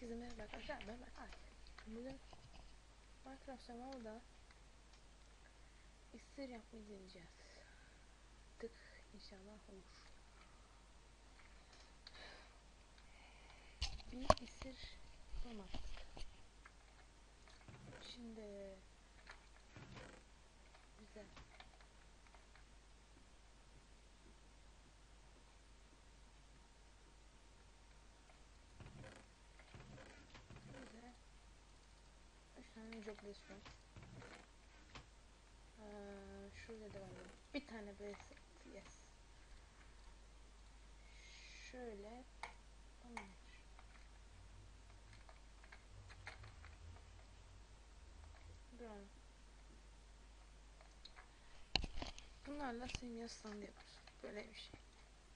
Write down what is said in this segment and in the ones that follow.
Herkese merhaba arkadaşlar ben Berkay. Bugün Minecraft Survival'da iksir yapmayı deneyeceğiz. Tık inşallah olur. Bir iksir yapamadık. Şimdi güzel. Güzel. Var. Ee, şurada da var. Bir tane base yes. Şöyle. Tamam. Brown. Bunlarla simya stand yapıyoruz. Böyle bir şey.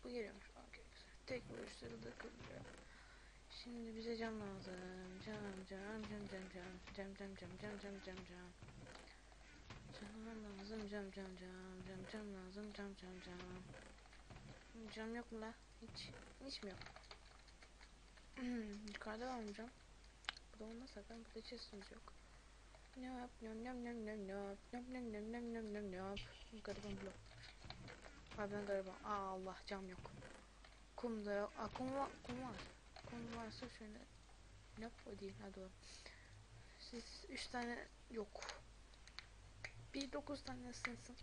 Bu geliyormuş. Okay. Tek vuruşları da kırılıyor. Şimdi bize cam lazım. Cam, cam, cam, cam, cam. Cam, cam, cam, cam, cam, cam, cam. Cam lazım, cam, cam, cam. Cam, cam lazım, cam, cam, cam. Cam yok mu la? Hiç. Hiç mi yok? Yukarıda var mı cam? Bu da olmaz zaten. Burada chestimiz yok. Nyap, nyap, nyap, nyap, nyap, nyap. Nyap, nyap, nyap, nyap, nyap, nyap, nyap. Gariban blok. Abi ben gariban. Aa Allah cam yok. Kum da yok. Aa kum var. Kum var. Kum varsa şöyle. Yok o değil. Ha doğru. Siz üç tane yok. Bir dokuz tane ısınsın.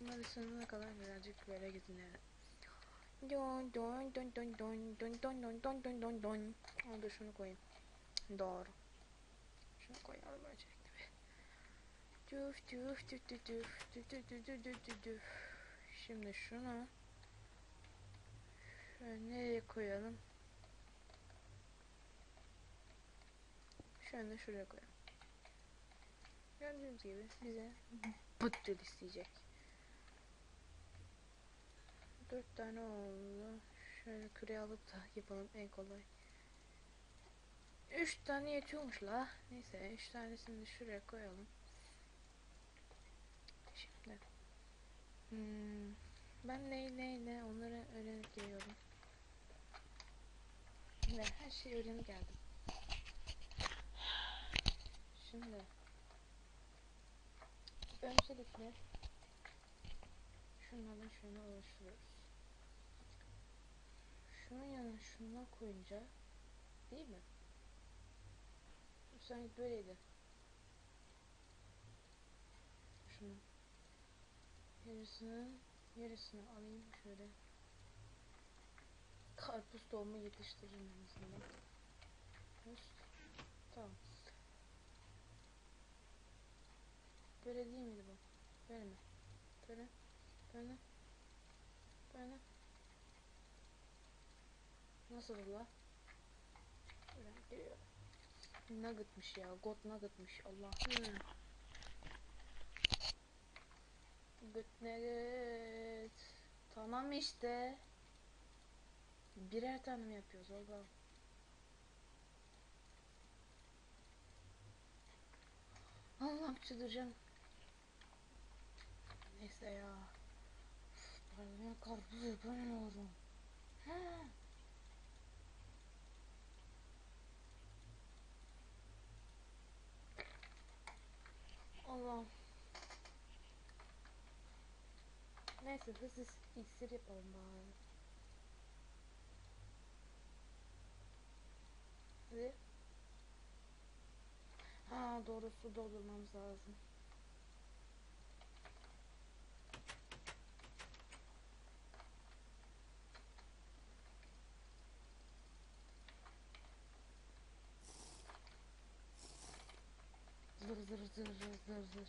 Bunlar ısınana kadar birazcık böyle yani. Don don don don don don don don don don don don. Aa, dur şunu koyayım. Doğru. Şunu koyalım öncelikle bir. Düf düf düf düf düf düf düf düf düf düf düf. Şimdi şunu şöyle nereye koyalım? Şöyle şuraya koyalım. Gördüğünüz gibi bize pıttır isteyecek. Dört tane oldu. Şöyle küre alıp da yapalım en kolay. Üç tane yetiyormuş la. Neyse üç tanesini de şuraya koyalım. Şimdi. Hmm, ben ne ne ne onları öğrenip geliyorum. Ve her şeyi öğrenip geldim. Şimdi. Öncelikle şunlardan şunu oluşturuyoruz. Şunun yanına şundan koyunca değil mi? Sanki böyleydi. Şunu. Yarısını, yarısını alayım şöyle. Karpuz tohumu yetiştiririm en azından. Tamam. Böyle değil miydi bu? Böyle mi? Böyle. Böyle. Böyle. Nasıl la? Nugget'mış ya. God Nugget'mış. Good Nugget. Tamam işte. Birer tane mi yapıyoruz Allah'ım? Allah'ım çıldıracağım. Neyse ya. Parlayan karpuz yapamıyorum. Allah'ım. Neyse hızlı iksir yapalım bari. Hadi. Ha doğru su doldurmamız lazım. Zır zır zır zır zır zır.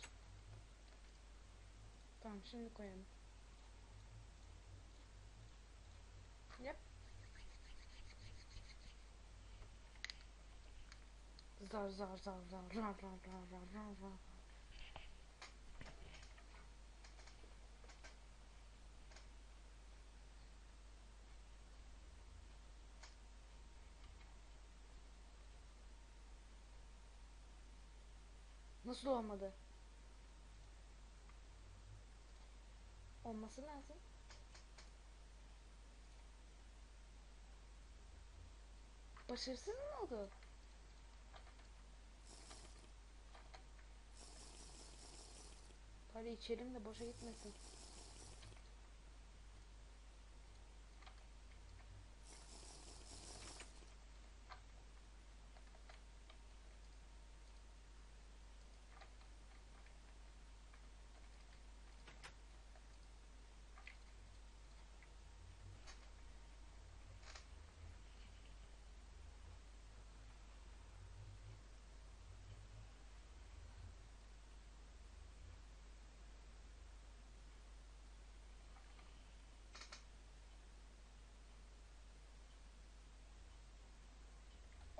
Tamam şimdi koyalım. Yap. Zar zar zar zar zar zar zar zar zar zar. Nasıl olmadı? Olması lazım. Başarısız mı oldu? Bari içelim de boşa gitmesin.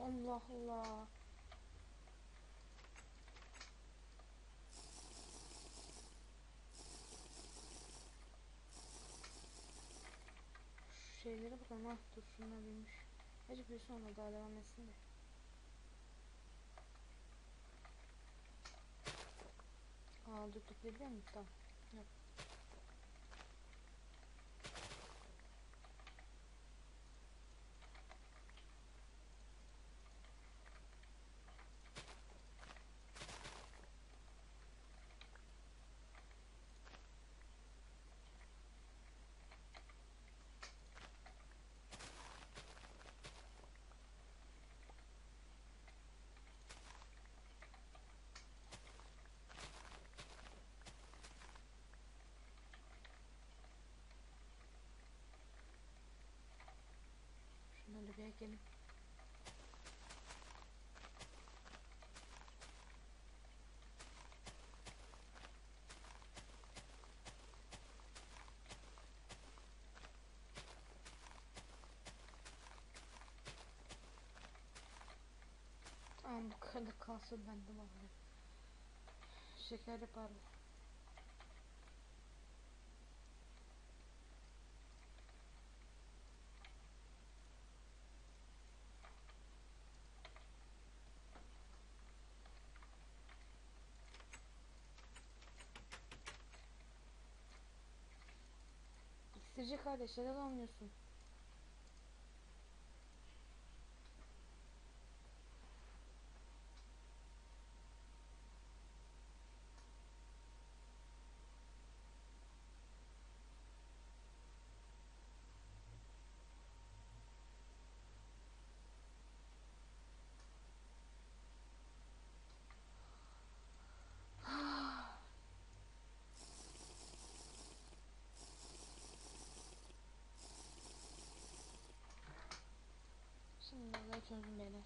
Allah Allah. Şeylere bakalım ha. Dur şunlar büyümüş. Acı büyüsün ona daha devam etsin de. Aa dur toplayabiliyor muyum? Tamam. Yok. Ekelim. Tamam bu kadar kalsın bende bari. Şeker yaparım. İksirci kardeş neden olmuyorsun? Olayı çözdüm beyler.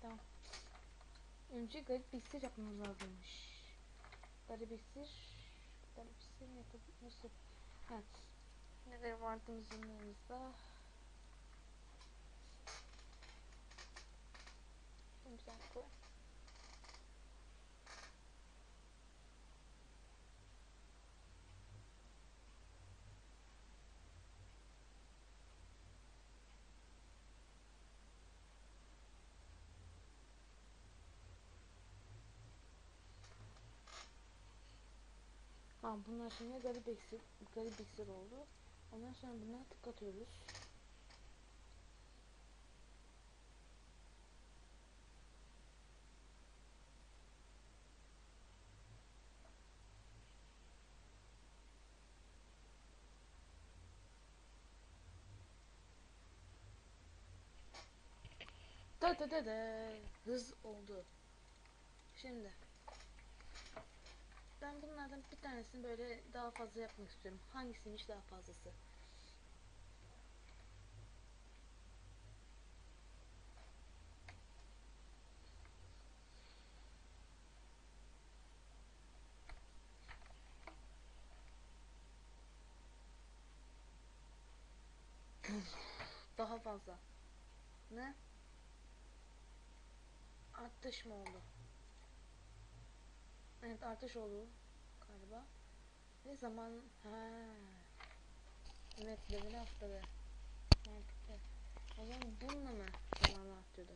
Tamam. Önce garip bir iksir yapmamız lazımmış. Garip iksir. Garip iksir yapıp nasıl? Evet. Neler vardığımızın yanımızda. Güzel koy. Tamam bunlar şimdi garip iksir, garip iksir oldu. Ondan sonra bunlara tıklatıyoruz. Da da da da hız oldu. Şimdi ben bunlardan bir tanesini böyle daha fazla yapmak istiyorum. Hangisiymiş daha fazlası? Daha fazla. Ne? Artış mı oldu? Evet artış oldu galiba. Ne zaman? Ha. Evet level atladı. Mantıklı. O zaman bununla mı zamanla atlıyordu?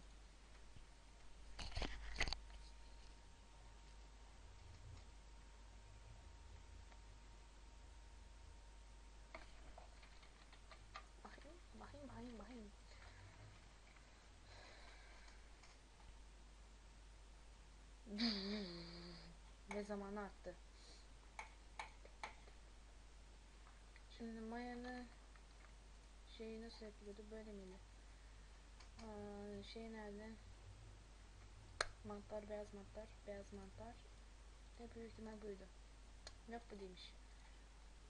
Bakayım, bakayım, bakayım, bakayım. Hmm. arttırdı? zamanı arttı. Şimdi mayanı şeyi nasıl yapıyordu böyle miydi? Aa, şey nerede? Mantar, beyaz mantar, beyaz mantar. Ne büyük ihtimal buydu. Yok bu değilmiş.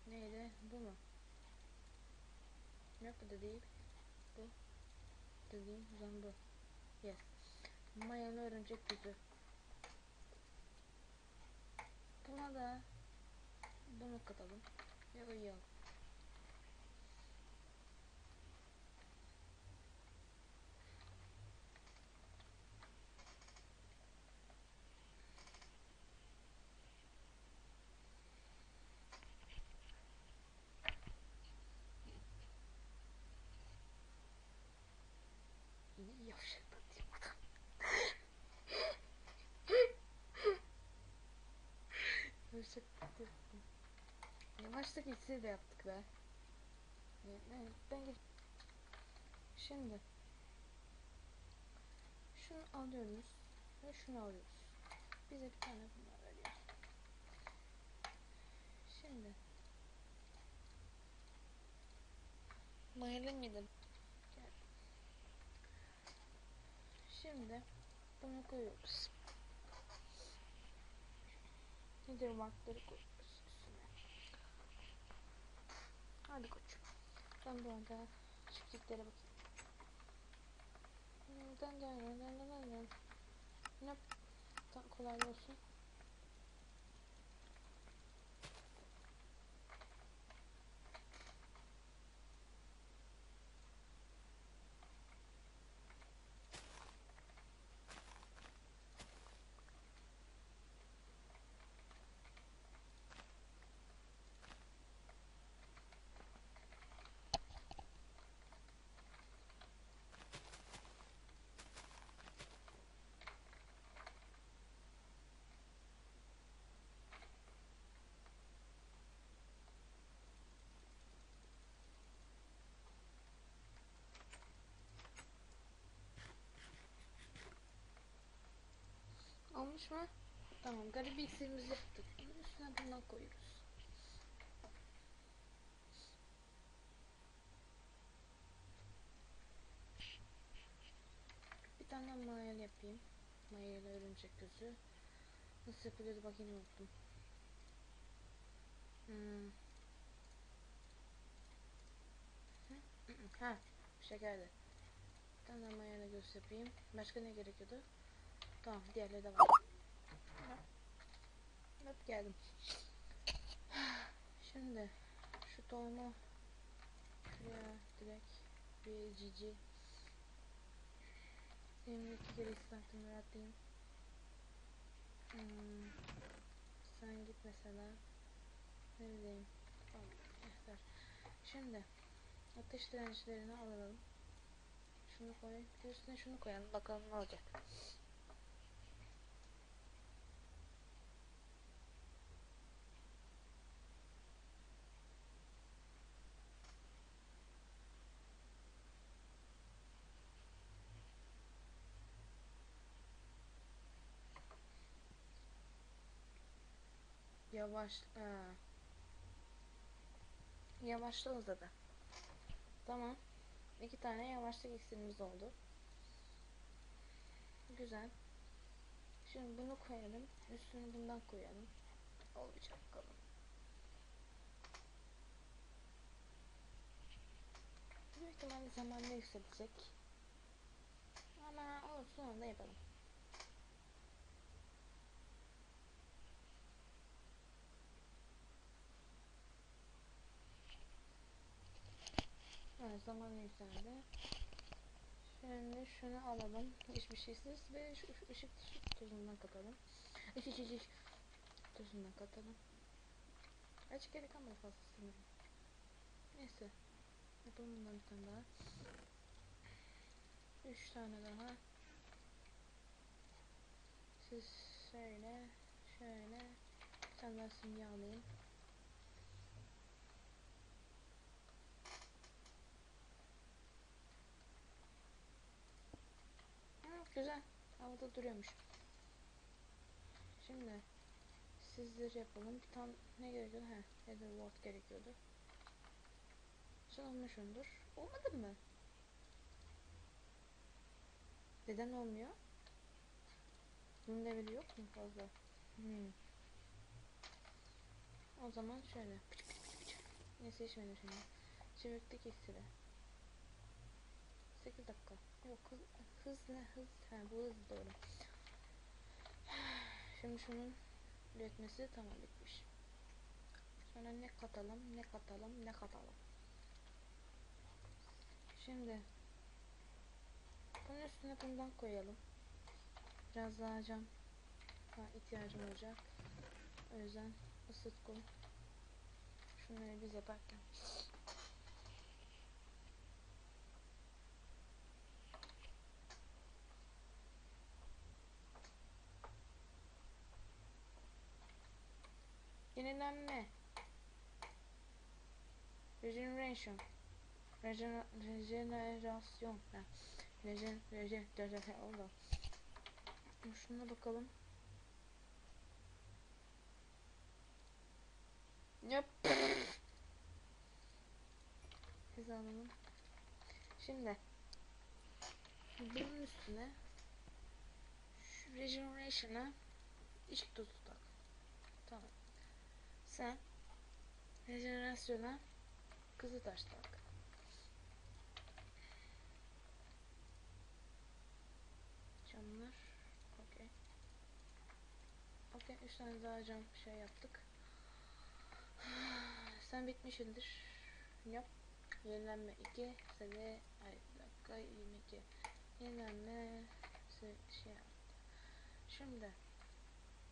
Neydi? Bu mu? Yok bu da değil. Bu. O zaman bu. Yes. Mayalı örümcek gücü. Buna da bunu katalım. Ve uyuyalım. Yavşaklatayım. Yavaşlık iksiri de yaptık be. Ben. Şimdi şunu alıyoruz ve şunu alıyoruz. Bize bir tane bunlar veriyor. Şimdi Mayalı mıydı? Gel. Şimdi bunu koyuyoruz. Nedir markları üstüne. Hadi koçum. Ben bu arada çiftliklere bakayım. Dön dön dön dön. Ne? Kolay olsun. Olmuş mu? Tamam garip iksirimizi yaptık. Bunun üstüne bundan koyuyoruz. Bir tane mayalı yapayım. Mayalı örümcek gözü. Nasıl yapılıyordu bakayım unuttum. Hmm. Ha, şekerdi. Bir tane mayalı göz yapayım. Başka ne gerekiyordu? Tamam, diğerleri de var. Hop geldim. Şimdi şu tohumu şuraya direkt bir cici Benim iki kere islattım rahatlayayım. Hmm, sen git mesela. Ne bileyim. Tamam. Şimdi ateş dirençlerini alalım. Şunu koy. Üstüne şunu koyalım. Bakalım ne olacak. Yavaş. Ha. Yavaşla uzadı. Tamam. İki tane yavaşlık iksirimiz oldu. Güzel. Şimdi bunu koyalım. Üstüne bundan koyalım. Olacak bakalım. Büyük ihtimalle zamanla yükselecek. Ama olsun onu da yapalım. Evet zaman yükseldi. Şimdi şunu alalım. Hiçbir şeysiz ve şu, ışık tozundan katalım. Işık ışık tozundan katalım. Açık gerek ama fazla sanırım. Neyse. Yapalım bundan bir tane daha. Üç tane daha. Siz şöyle, şöyle. Bir tane daha simge alayım. Güzel. Havada duruyormuş. Şimdi sizleri yapalım. Tane ne gerekiyordu? He, Heather Ward gerekiyordu. Sen olmuşsundur. Olmadı mı? Neden olmuyor? Bunun leveli yok mu fazla? Hmm. O zaman şöyle. Neyse içmedim şimdi. Çeviklik iksiri. 8 dakika. Yok hız, ne hız? Ha bu hız doğru. Şimdi şunun üretmesi tamam bitmiş. Sonra ne katalım, ne katalım, ne katalım. Şimdi bunun üstüne bundan koyalım. Biraz daha cam ha, ihtiyacım olacak. O yüzden ısıt kum. Şunları biz yaparken. Yenilenme. Regeneration. Regen regenerasyon. Ha. Regen regen regen oldu. Şuna bakalım. Yap. Hizalanın. Şimdi bunun üstüne şu regeneration'a iç tuzu tak. Tamam. Sen rejenerasyona kızı taş tak. Camlar. Okey. Okey. Üç tane daha cam şey yaptık. Sen bitmişindir. Yap. Yenilenme 2. Sene. Ay dakika. 22. Yenilenme. Se şey yaptı. Şimdi.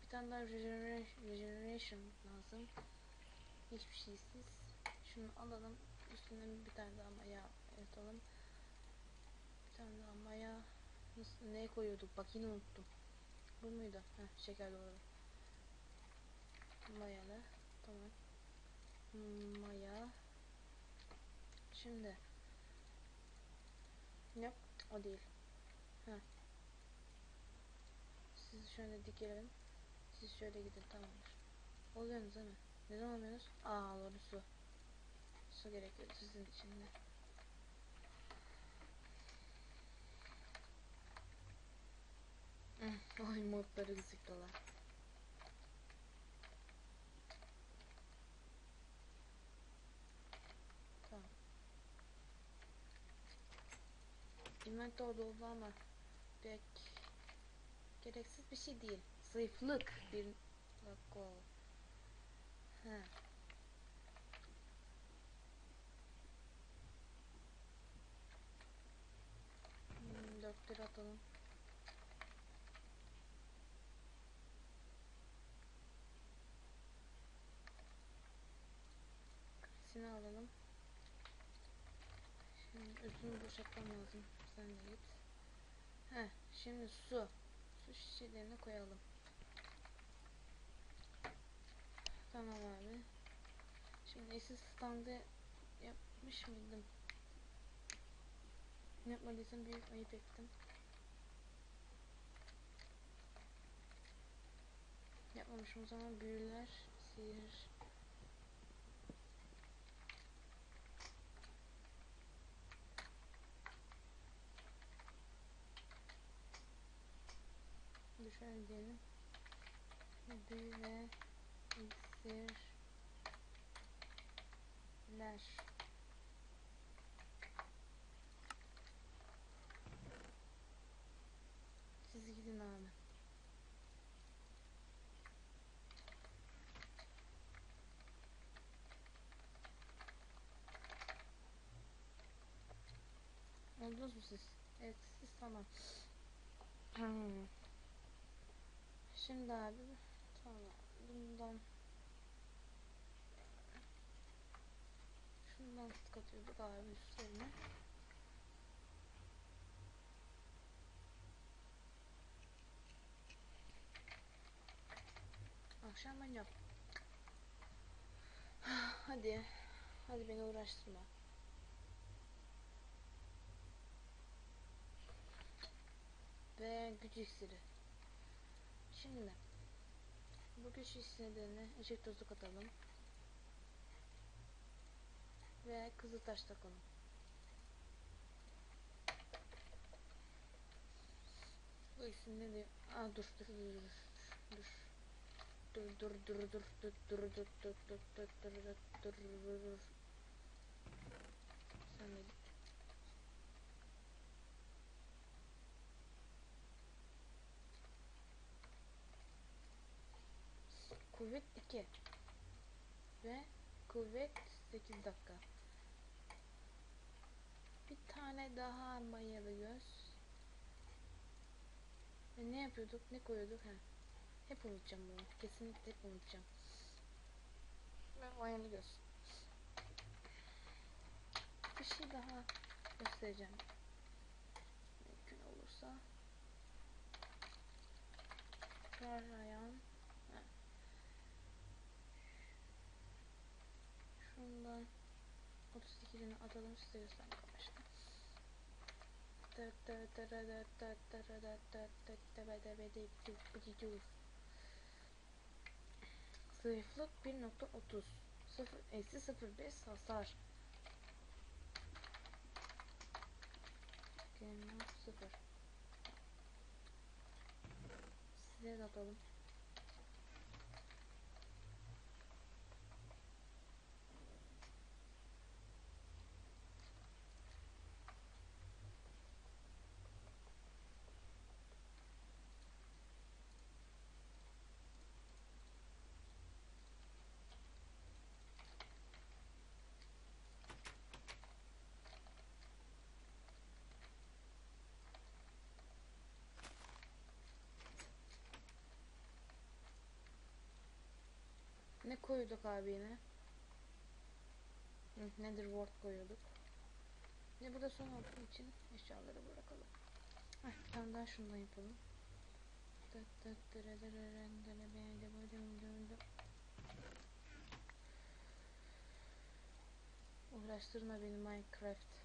Bir tane daha regeneration, regeneration lazım. Hiçbir şeysiz. Şunu alalım. Üstüne bir tane daha maya atalım. Bir tane daha maya. Nasıl, neye koyuyorduk? Bak yine unuttum. Bu muydu? Heh, şeker doğru. Mayalı. Tamam. Maya. Şimdi. Yap. O değil. Heh. Sizi şöyle dikelim. Siz şöyle gidin tamamdır. Oluyorsunuz değil mi? Neden olmuyorsunuz? Aa doğru su. Su gerekiyor sizin için de. Ay modları gıcıklılar. Tamam. Inventory doldu ama pek gereksiz bir şey değil. Zayıflık bir dakika. He. Hmm, dört lira atalım. Sini alalım. Şimdi üstünü boşaltmam lazım. Sen de git. He, şimdi su. Su şişelerine koyalım. Tamam abi. Şimdi eşsiz standı yapmış mıydım? Yapmadıysam büyük ayıp ettim. Yapmamışım o zaman büyüler, sihir. Şöyle diyelim. Büyü ve iksirler. Siz gidin abi. Oldunuz mu siz? Evet siz tamam. Hmm. Şimdi abi tamam bundan şundan katıyorduk abi üstlerine. Akşam ben yap. Hadi. Hadi beni uğraştırma. Ve güç iksiri. Şimdi Bu güç hisselerine ışık tozu katalım. Ve kızıl taş takalım. Bu isim ne diyor? Aa dur dur dur dur. Dur dur dur dur dur dur dur dur dur dur dur dur dur dur dur Sen de git. Kuvvet 2 ve kuvvet 8 dakika. Tane daha mayalı göz. Ve ne yapıyorduk? Ne koyuyorduk? Ha. Hep unutacağım bunu. Kesinlikle hep unutacağım. Ve mayalı. Bir şey daha göstereceğim. Mümkün olursa. Karayan. Ha. Şundan 32'ini atalım size göstermek amaçlı. Zayıflık 1.30 0 eksi 05 hasar. Genel 0 Size de atalım Ne koyduk abi yine? Hı, Nether ward koyuyorduk. Ne burada son olduğu için eşyaları bırakalım. Heh, bir tane daha şundan yapalım. Uğraştırma beni Minecraft.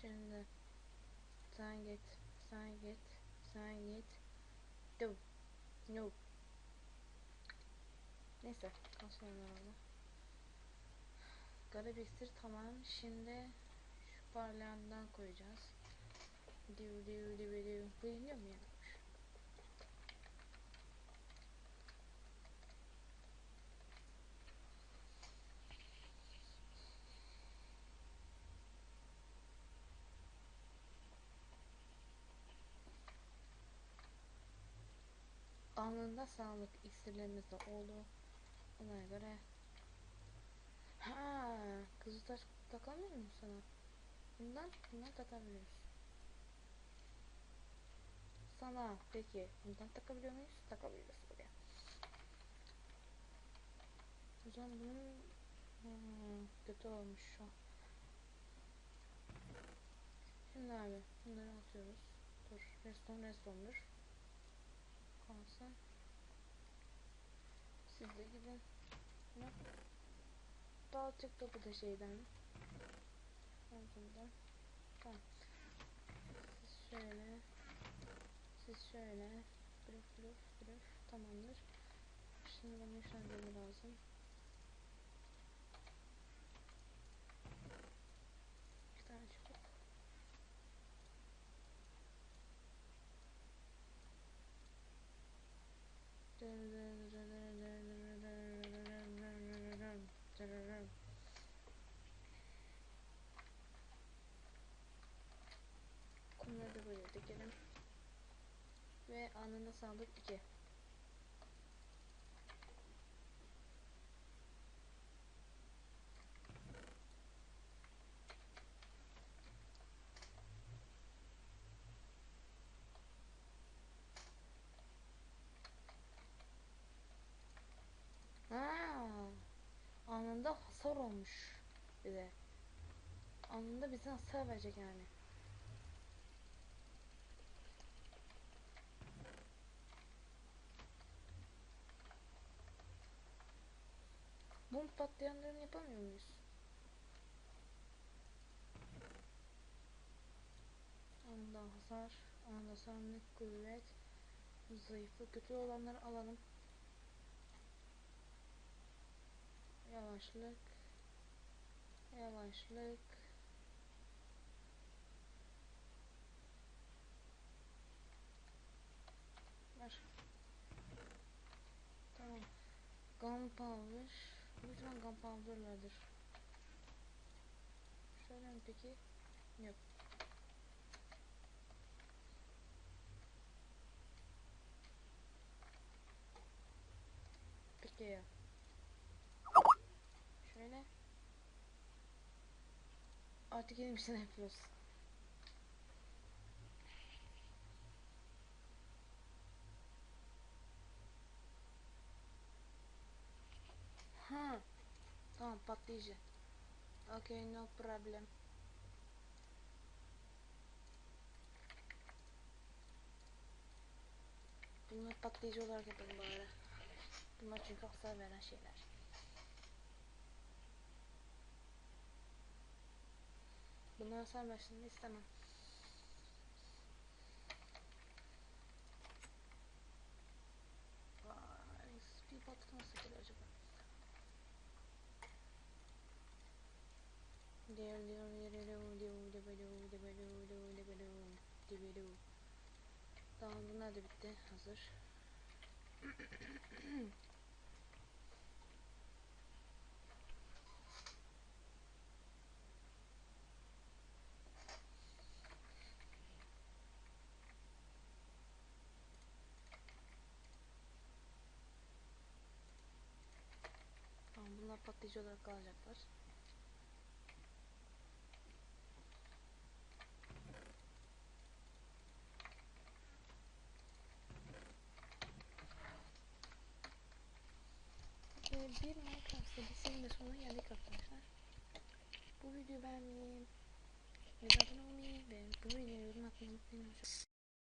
Şimdi sen git, sen git, sen git. Do. No. Neyse, onlar orada. Garip iksir tamam. Şimdi şu parlayandan koyacağız. Diu diu diu diu. Bu iniyor mu yanmış? Anında sağlık iksirlerimiz de oldu. Ona göre Ha, kızıl taş takamıyor mu sana? Bundan, bundan takabiliyoruz. Sana peki bundan takabiliyor muyuz? Takabiliyoruz buraya. O zaman bunun hmm, kötü olmuş şu an. Şimdi abi bunları atıyoruz. Dur, restore restore'dur. Kalsın. Siz de gidin. Dağıtacak topu da şeyden. Tamam. Siz şöyle. Siz şöyle. Blöf blöf blöf. Tamamdır. Şimdi bana demir lazım. İki tane çubuk. Kumları da böyle dikelim. Sağlık 2. Ha, anında hasar olmuş bize. Anında bize hasar verecek yani. Mum patlayanlarını yapamıyor muyuz? Anında hasar, anında sandık kuvvet, Zayıfı kötü olanları alalım. Yavaşlık. Yavaşlık. Ver. Tamam. Gunpowder. Lütfen gunpowder'lardır. Şöyle mi peki? Yok. Peki ya. Şöyle. Artık yeni bir şey yapıyoruz. Ha. Patlayıcı. Okay no problem. Bunları patlayıcı olarak yapalım bari. Bunlar çünkü hasar veren şeyler. Bunlar hasar istemem. Tamam bunlar da bitti hazır. Tamam bunlar patlayıcı olarak kalacaklar. Ve bir Minecraft serisinin de sonuna geldik arkadaşlar. Bu videoyu beğenmeyi, ve abone olmayı ve bu videoyu yorum atmayı unutmayın.